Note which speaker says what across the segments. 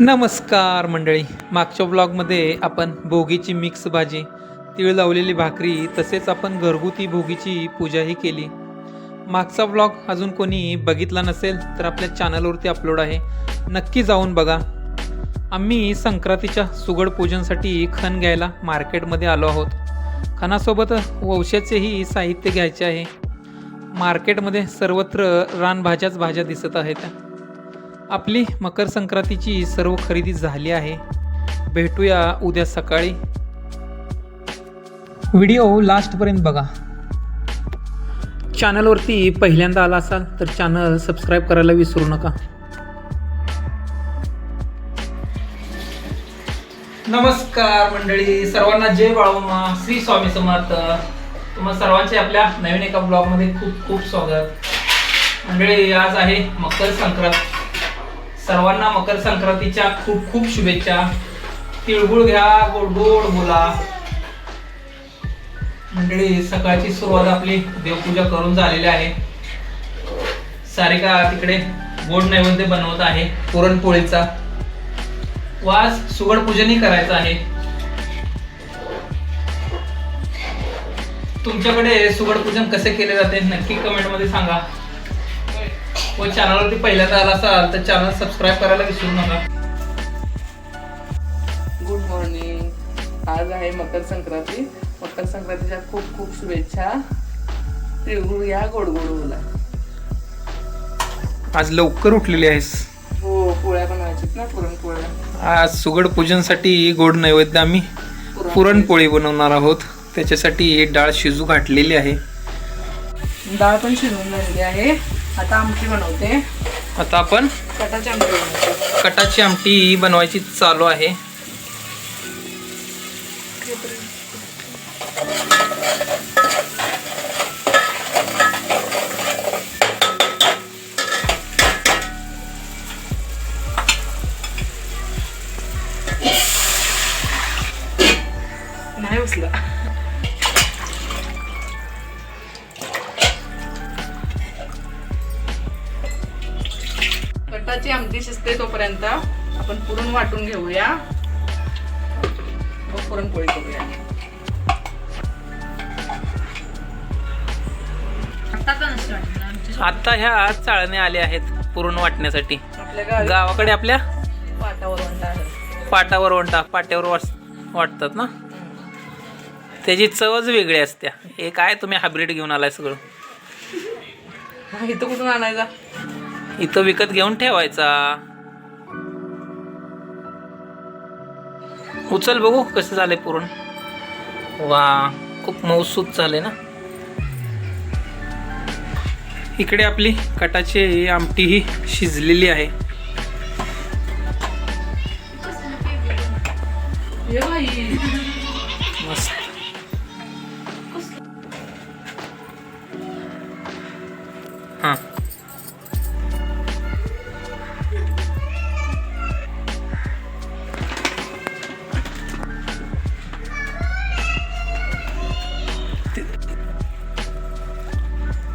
Speaker 1: नमस्कार मंडळी. मागच्या ब्लॉगमध्ये आपण भोगीची मिक्स भाजी तीळ लावलेली भाकरी तसेच आपण घरगुती भोगीची पूजाही केली. मागचा ब्लॉग अजून कोणी बघितला नसेल तर आपल्या चॅनलवरती अपलोड आहे. नक्की जाऊन बघा. आम्ही संक्रांतीच्या सुगड पूजनसाठी खण घ्यायला मार्केटमध्ये आलो आहोत. खणासोबत वंशाचेही साहित्य घ्यायचे आहे. मार्केटमध्ये सर्वत्र रानभाज्याच भाज्या दिसत आहेत. आपली मकर संक्रांतीची सर्व खरेदी झाली आहे. भेटूया उद्या सकाळी. व्हिडिओ लास्टपर्यंत बघा. चॅनलवरती पहिल्यांदा आला असाल तर चॅनल सबस्क्राईब करायला विसरू नका. नमस्कार मंडळी सर्वांना जय बाळूमा श्री स्वामी समर्थ. तुम्हा सर्वांचे आपल्या नवीन एका ब्लॉगमध्ये खूप खूप स्वागत. मंडळी आज आहे मकर संक्रांत. सर्वांना मकर संक्रांतीच्या खूप खूप शुभेच्छा. तिळगुळ घ्या गोड गोड बोला. मंडळी सकाळची सुरुवात आपली देवपूजा करून झालेली आहे. सारिका तिकडे गोड नैवेद्य बनवत आहे पुरणपोळीचा. वास सुगड पूजनही करायचं आहे. तुमच्याकडे सुगड पूजन कसे केले जाते नक्की कमेंटमध्ये सांगा. व चॅनलवरती पहिल्यांदा आला असाल तर चॅनल सबस्क्राईब करायला विसरू नका.
Speaker 2: गुड मॉर्निंग आज आहे मकर संक्रांती. मकर संक्रांतीच्या खूप खूप शुभेच्छा. तिळगुळ या गोड गोड बोला
Speaker 1: आज लवकर उठलेली आहेस.
Speaker 2: हो पोळ्या बनवायच्यात ना पुरणपोळ्या.
Speaker 1: आज सुगड पूजनसाठी गोड नैवेद्य आम्ही पुरणपोळी. बनवणार आहोत. त्याच्यासाठी डाळ शिजू घातलेली आहे.
Speaker 2: डाळ पण शिजवून झालेली आहे. आता आमटी बनवते.
Speaker 1: आता आपण
Speaker 2: कटाची आमटी बनवते.
Speaker 1: कटाची आमटी बनवायची चालू आहे.
Speaker 2: कटाची आमटी शिजते तोपर्यंत. आपण पुरण वाटून घेऊया. मग पुरणपोळी करूया.
Speaker 1: आता ह्या चाळणे आले आहेत पुरण वाटण्यासाठी.
Speaker 2: आपल्या
Speaker 1: गावाकडे आपल्या?
Speaker 2: पाटावर वंडा आहे.
Speaker 1: पाटावर वंटा पाट्यावर वाट वाटतात ना? त्याची चवच वेगळी असते हे काय तुम्ही हायब्रिड घेऊन आलाय सगळं.
Speaker 2: हा, इथं कुठून आणायचा?
Speaker 1: इथं विकत घेऊन ठेवायचा. उचल बघू कसं झालंय पुरण. वा खूप मऊसूत झाले ना. इकडे आपली कटाची आमटी ही शिजलेली आहे.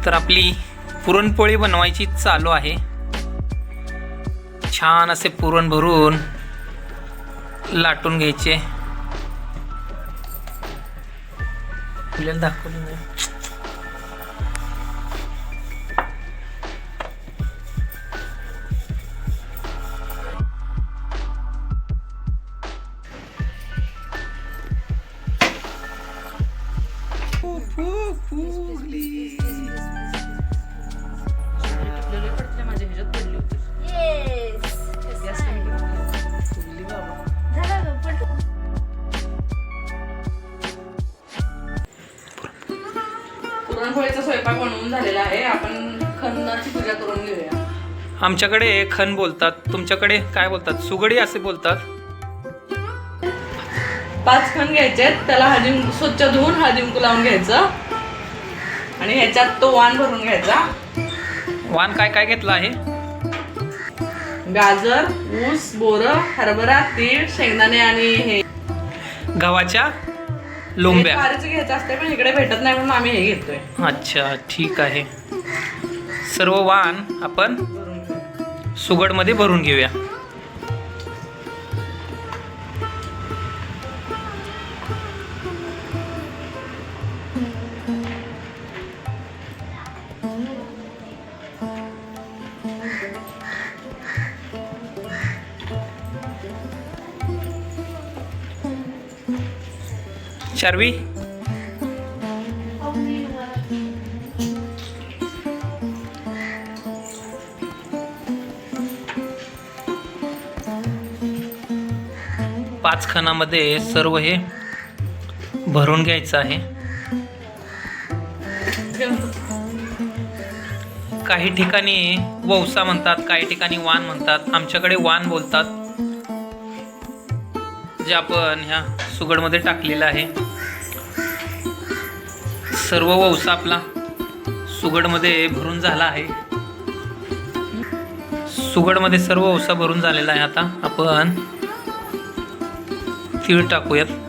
Speaker 1: तर आपली पुरणपोळी बनवायची चालू आहे. छान असे पुरण भरून लाटून घ्यायचे. आपल्याला दाखवलं
Speaker 2: स्वयंपाक बनवून झालेला आहे. आपण खन्नाची पूजा करून घेऊया.
Speaker 1: आमच्याकडे खण बोलतात. तुमच्याकडे काय बोलतात? सुगडी असे बोलतात.
Speaker 2: पाच खण घ्यायचे त्याला हळदी स्वच्छ धुवून कुंकू लावून घ्यायचं. आणि ह्याच्यात तो वाण भरून घ्यायचा.
Speaker 1: वाण काय काय घेतलं आहे?
Speaker 2: गाजर ऊस बोरं हरभरा तीळ शेंगदाणे आणि हे.
Speaker 1: गव्हाच्या? लोंब्या.
Speaker 2: ज्वारीचं घ्यायचं असते पण इकडे भेटत नाही म्हणून आम्ही हे घेतोय.
Speaker 1: अच्छा ठीक आहे. सर्व वाण आपण. सुगडमध्ये भरून घेऊया. शार्वी पाच खणामध्ये सर्व हे भरून घ्यायचं आहे. काही ठिकाणी वौसा म्हणतात काही ठिकाणी वान म्हणतात. आमच्याकडे वान बोलतात. जे आपण ह्या सुगडमध्ये टाकलेलं आहे. सर्व वौसा आपला सुगडमध्ये भरून झाला आहे. सुगडमध्ये सर्व वौसा भरून झालेला आहे आता. आपण तीळ टाकूयात.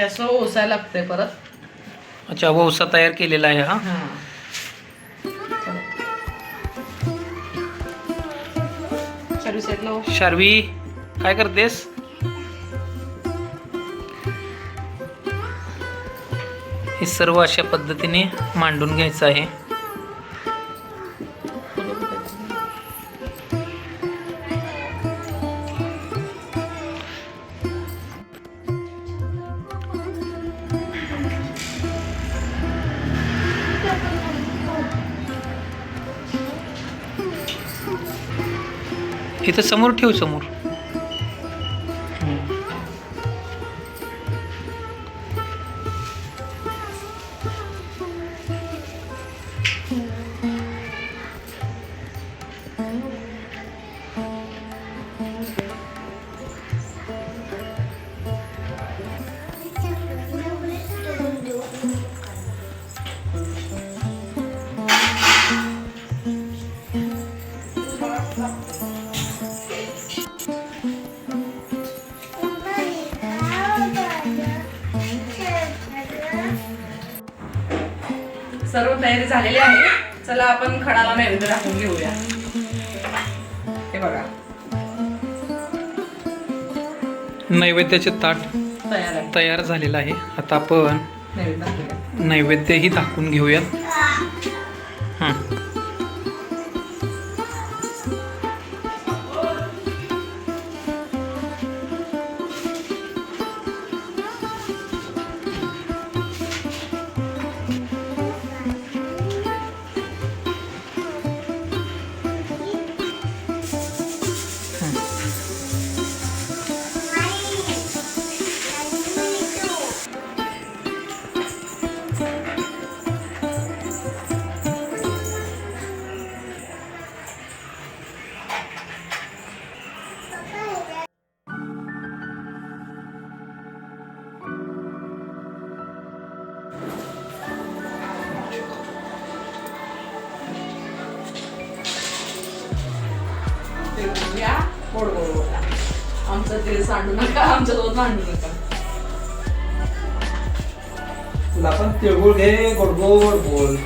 Speaker 2: हे असं ओसायला लागतंय परत.
Speaker 1: अच्छा वौसा तयार केलेला आहे हा?
Speaker 2: सेटला हो.
Speaker 1: शार्वी काय करतेस? हे सर्व अशा पद्धतीने मांडून घ्यायचं आहे. इथं समोर ठेव समोर.
Speaker 2: तयारी झालेली आहे. चला आपण खडाला नैवेद्य दाखवून घेऊया. हे बघा.
Speaker 1: नैवेद्याचे ताट
Speaker 2: तयार आहे.
Speaker 1: तयार झालेलं आहे. आता आपण
Speaker 2: नैवेद्य दाखवूया
Speaker 1: नैवेद्यही दाखवून घेऊयात. हं.
Speaker 2: ते घ्या गोड गोड बोला आमचं तेल सांडू नका आमच्यासोबत भांडू नका.
Speaker 1: तुला पण तिळगुळ घे गोड गोड बोल.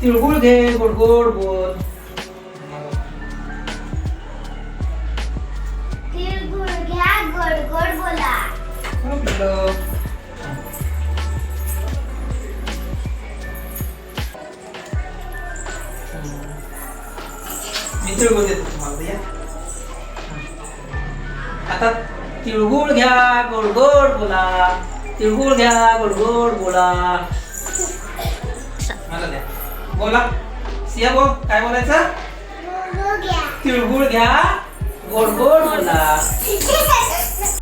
Speaker 1: तिळगुळ घे गोड गोड बोल. आपलं. मी तिळगुळ देतो तुम्हाला या आता तिळगुळ घ्या गोड गोड बोला. तिळगुळ घ्या गोड गोड बोला. मला द्या. बोला. सिया बोल काय बोलायचं?
Speaker 3: तिळगुळ घ्या.
Speaker 1: तिळगुळ घ्या गोड गोड बोला.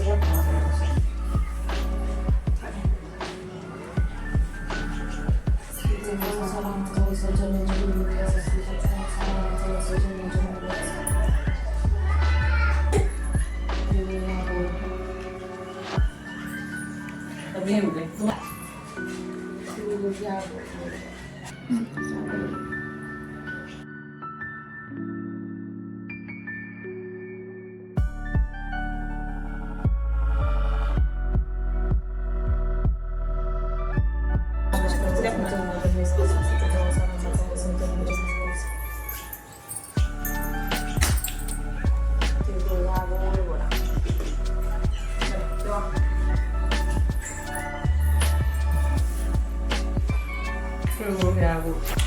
Speaker 3: faço
Speaker 2: jantar pra
Speaker 4: você. Lembra? Tudo. Tá, né? tá आपण तसं.
Speaker 2: तिळगुळ घ्या गोड